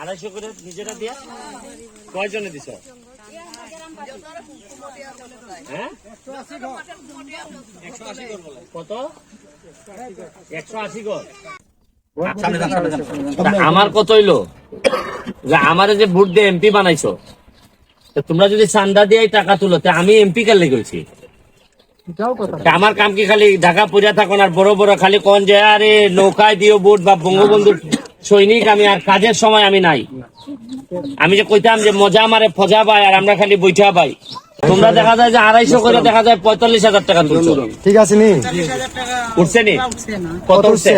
আড়াইশো করে নিজেরা দিয়া? কয়জনে দিছ? হ্যাঁ? কত? একশো আশি গড় আমার কত হইল? যে আমারে যে ভোট দিয়ে এমপি বানাইছো। তোমরা যদি চান্দা দিয়ে টাকা তুলো আমি এমপি কার লেগেছি আমার কাম কি খালি ঢাকা পড়িয়া থাকুন আর বড় বড় খালি কোন যে আরে নৌকায় দিও ভোট বা বঙ্গবন্ধুর সৈনিক আমি আর কাজের সময় আমি নাই। আমি যে কইতাম যে মজা মারে ফজা পাই আর আমরা খালি বৈঠা পাই তোমরা দেখা যায় যে আড়াইশো করে দেখা যায় পঁয়তাল্লিশ হাজার টাকা তুলছো। ঠিক আছে নি? উঠছে নি? কত উঠছে?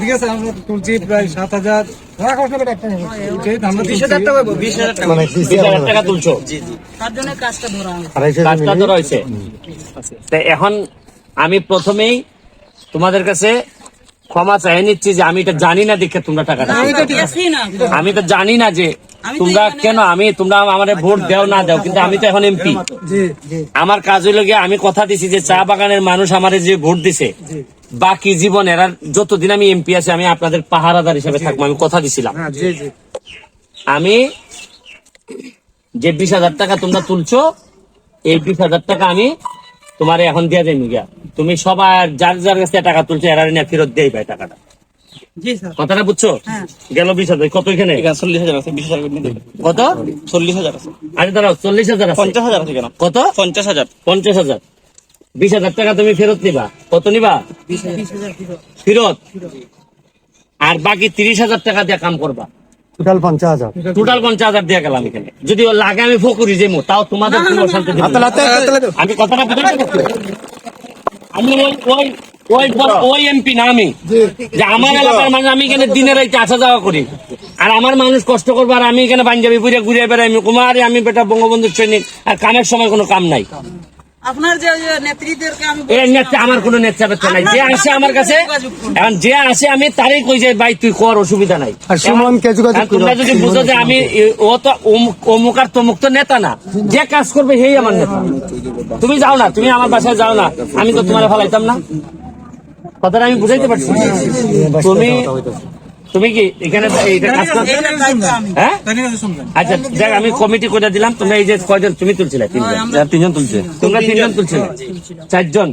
ঠিক আছে আমরা তুলছি প্রায় সাত হাজার। মানে এখন আমি প্রথমেই তোমাদের কাছে ক্ষমা চাই নিচ্ছি যে আমি এটা জানি না দেখে তোমরা টাকাটা। আমি তো গেছি না। আমি তো জানি না যে তোমরা কেন আমি তোমরা আমাদের ভোট দেও না দাও কিন্তু আমি তো এখন এমপি। জি জি। আমার কাজ হইল গিয়ে আমি কথা দিছি যে চা বাগানের মানুষ আমারে যে ভোট দিছে বাকি জীবন এরা যতদিন আমি এমপি আছি আমি আপনাদের পাহারাদার হিসেবে থাকব আমি কথা দিছিলাম। হ্যাঁ জি জি। আমি যে বিশ হাজার টাকা তোমরা তুলছো এই বিশ হাজার টাকা আমি তোমার এখন দিয়ে দেবো গিয়া। তুমি সবার যার যার কাছে টাকা তুলছো এরা ফেরত দিয়ে পাই টাকাটা। কথাটা বুঝছ? হ্যাঁ। গেল বিশ হাজার। কত এখানে? চল্লিশ হাজার আছে বিশ হাজার। কত? চল্লিশ হাজার আছে। আরে দাঁড়াও চল্লিশ হাজার পঞ্চাশ হাজার আছে কেন? কত? পঞ্চাশ হাজার। পঞ্চাশ হাজার। বিশ হাজার টাকা তুমি ফেরত নিবা। কত নিবা? ফেরত। আর বাকি তিরিশ হাজার টাকা দিয়ে কাম করবা। টোটাল পঞ্চাশ হাজার। টোটাল পঞ্চাশ হাজার দিয়ে গেলাম এখানে। যদি ও লাগে আমি ফকুরি যে তাও তোমাদের। আমি কথাটা আমি ওই ওই ওই ওই এমপি না আমি। যে আমার এলাকার মানুষ আমি এখানে দিনে রাইতে আসা যাওয়া করি। আর আমার মানুষ কষ্ট করব আর আমি এখানে পাঞ্জাবি ঘুরে ঘুরে বেড়াই আমি কুমার আমি বেটা বঙ্গবন্ধুর সৈনিক আর কামের সময় কোনো কাম নাই। আপনার যে নেত্রীদেরকে আমি আমার কোনো নেতা নাই। যে আসে আমার কাছে এখন যে আসে আমি তারই কই যে ভাই তুই কর অসুবিধা নাই। আর সুমনকে যোগাযোগ তোমরা যদি বুঝো যে আমি ও তো অমুক অমুক আর তমুক তো নেতা না যে কাজ করবে সেই আমার নেতা। তুমি যাও না তুমি আমার বাসায় যাও না আমি তো তোমার ফালাইতাম না। কথাটা আমি বুঝাইতে পারছি। তুমি তুমি কি এখানে হ্যাঁ? আছে আচ্ছা দেখ আমি কমিটি করে দিলাম তোমরা এই যে কয়জন তুমি তুলছিলে তিনজন। তিনজন তুলছে। তোমরা তিনজন তুলছিলে। চারজন?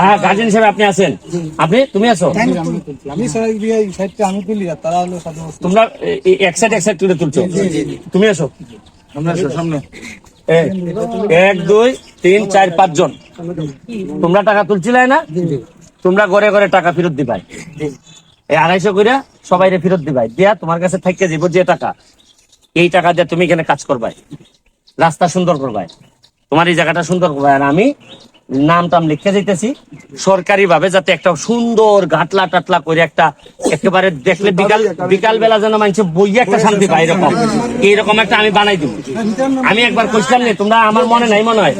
হ্যাঁ গার্জেন হিসেবে। আপনি আছেন। আপনি? তুমি আছো। তোমরা এক সাইড এক সাইড তুলে তুলছো? তুমি আসো সামনে। এক দুই তিন চার পাঁচ জন তোমরা টাকা তুলছিলে না? তোমরা ঘরে ঘরে টাকা ফেরত দিবাই। এই আড়াইশো করে সবাই ফেরত দিবাই। দিয়া তোমার কাছে থাকতে দিব যে টাকা। এই টাকা দিয়ে তুমি এখানে কাজ করবাই। রাস্তা সুন্দর করবাই। তোমার এই জায়গাটা সুন্দর করবাই। আর আমি নাম টাম লিখে যাইতেছি সরকারি ভাবে যাতে একটা সুন্দর ঘাটলা টাটলা করে একটা একেবারে দেখলে বিকাল বিকাল বেলা যেন মানুষ বইয়ে একটা শান্তি পায় এরকম। এইরকম একটা আমি বানাই দিব। আমি একবার কইছিলাম না তোমরা আমার মনে নাই মনে হয়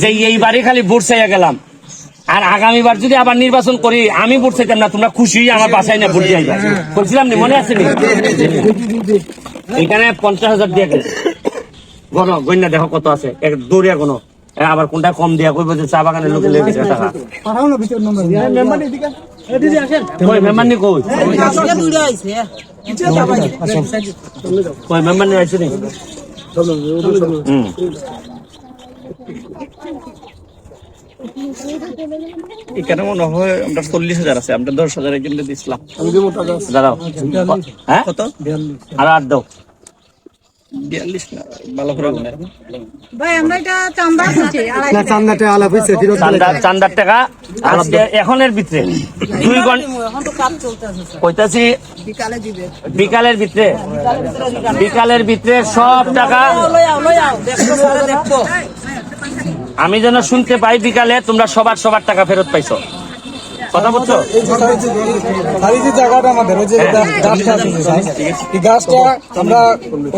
যে এইবারই খালি ভোট চাইয়া গেলাম। আর আগামীবার যদি আবার নির্বাচন করি আমি ভোট চাইতাম না তোমরা খুশি আমার বাসায় না ভোট দিয়ে বলছিলাম নি মনে আছে নি? এখানে পঞ্চাশ হাজার দিয়ে গেছে। গণ গণ্যা দেখো কত আছে। এক দৌড়িয়া গণ। আবার কোনটা কম দিয়া কইব যে চা বাগানের লোকে লেগে গেছে টাকা? পাঠাও না ভিতর নম্বর মেম্বার এদিকে এদিকে আসেন কই মেম্বার নি কই? আজকে আইছে কই মেম্বার নি আইছে নি? হুম। এখানে মনে হয় আমরা চল্লিশ হাজার আছে আমরা দশ হাজার একজন দিয়েছিলাম দাঁড়াও। হ্যাঁ? কত? আর আট দাও। বিয়াল্লিশ না ভালো করে গুনে ভাই আমরা এটা চান্দা করছি না চান্দাটা আলাপ হয়েছে ফেরত দিলে চান্দার চান্দার টাকা আজকে এখনের ভিতরে। দুই ঘণ্টা এখন তো কাজ চলতেছে কইতাছি বিকালে দিবে। বিকালের ভিতরে। বিকালের ভিতরে সব টাকা আমি যেন শুনতে পাই বিকালে তোমরা সবার সবার টাকা ফেরত পাইছো। কথা বলছো? আর এই যে জায়গাটা আমাদের ওই যে গাছটা আছে এই গাছটা আমরা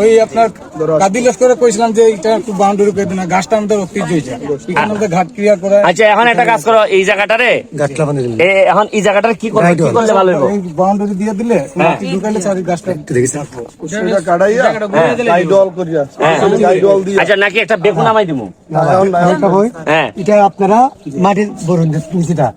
ওই আপনার কাদিলেস করে কইছিলাম যে এটা একটু বাউন্ডারি করে দিন গাছটা আমাদের ঐতিহ্য হয়েছে এখানে আমাদের ঘাট ক্রিয়া করে আচ্ছা এখন একটা কাজ করো এই জায়গাটারে? গাছলা বানিয়ে দিলেন এখন এই জায়গাটার কি করবে কি করলে ভালো হইব? বাউন্ডারি দিয়ে দিলে মাটি ঢুকাইলে চারি গাছটা দেখেছি সেটা কাটাইয়া গাইডল করিয়া। হ্যাঁ। দিয়ে। আচ্ছা নাকি একটা বেগুন নামাই দিমু? একটা বই। হ্যাঁ। এটা আপনারা মাটির বরুন নিচেটা।